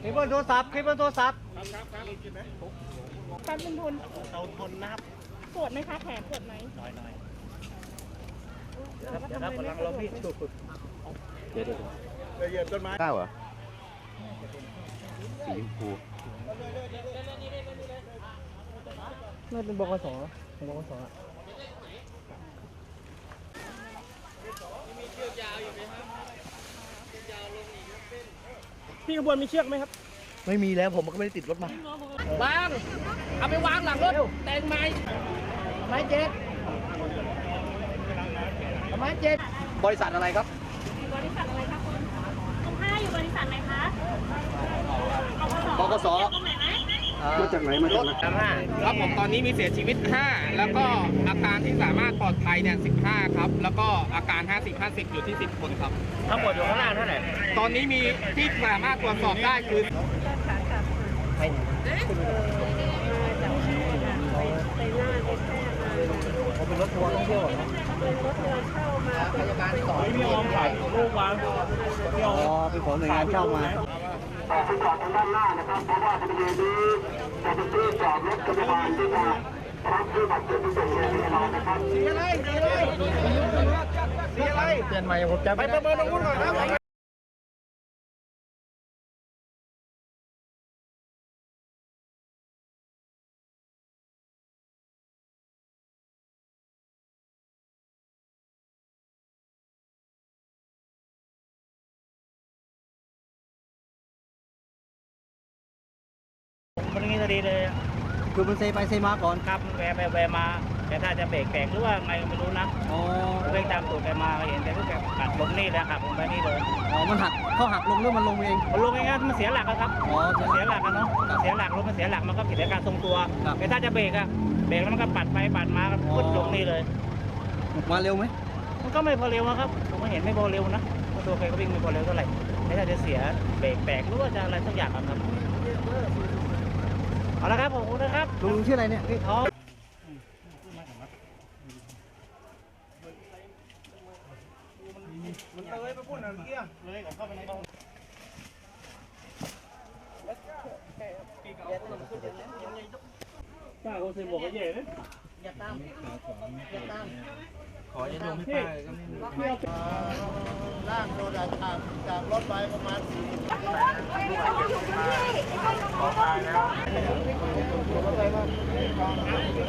เคเบิลโทรศัพท์เคเบิลโทรศัพท์แป๊บนึงทนเราทนนะครับปวดไหมคะแผลปวดไหมน้อยน้อยเดี๋ยวครับเดี๋ยวครับกำลังรอพี่ดูเดี๋ยวเดี๋ยวเก้าเหรอสีชมพูน่าเป็นบกสของบกสอะ พี่ขบวนมีเชือกไหมครับไม่มีแล้วผมก็ไม่ได้ติดรถมา วาง เอาไปวางหลังรถแต่งไม้ไม้เจ็ดไม้เจ็ดบริษัทอะไรครับ บริษัทอะไรคะคุณคุณห้าอยู่บริษัทไหนคะบกสตรงไหนไหมมาจากไหนมาจากไหนครับผมตอนนี้มีเสียชีวิต 5 แล้วก็อาการที่สามารถปลอดภัยเนี่ย 15 ครับ แล้วก็อาการ 50 50 อยู่ที่ 10 คนครับ ทั้งหมดอยู่ข้างล่างเท่าไหร่ ตอนนี้มีที่สามารถตรวจสอบได้คือเป็นรถทัวร์ท่องเที่ยวเหรอพยาบาลสอนไม่ยอมถ่ายรูปวางอ๋อเป็นของหน่วยงานเช่ามาสีอะไรสีอะไรสีอะไรเตือนใหม่ผมจะไปประเมินตรงนู้นก่อนครับมันงี้ จะดีเลยคือมันเซไปเซมาก่อนครับแวะไปแวะมา แต่ถ้าจะเบรกแตกหรือว่าไงก็ไม่รู้นะอ๋อเร่งตามตูดแกมาก็เห็นแต่ก็แกปัดลงนี่แล้วหักลงไปนี่เลยอ๋อมันหักเขาหักลงหรือมันลงเองมันลงง่ายๆมันเสียหลักอะครับอ๋อมันเสียหลักอะเนาะเสียหลักรถมันเสียหลักมันก็ผิดในการทรงตัวครับแต่ถ้าจะเบรกอะเบรกแล้วมันก็ปัดไปปัดมาก็พุดลงนี่เลยมาเร็วไหมมันก็ไม่พอเร็วอะครับผมก็เห็นไม่พอเร็วนะเพราะตัวแกก็วิ่งไม่พอเร็วเท่าไหร่ไม่ถ้าจะเสียเบรกแตกหรือว่าจะอะไรสักอย่างอะครับ เอาละครับผมนะครับลุงชื่ออะไรเนี่ยนี่อ๋อมันเลยไปพูดหน่อยเมื่อกี้เลยผมเข้าไปในบ้านป้าเขาเซ็นบอกว่าเย่เลยอย่าตามอย่าตามขอจะลงให้ป้าก็ไม่มีล่างโดนจากจากรถไปประมาณสี่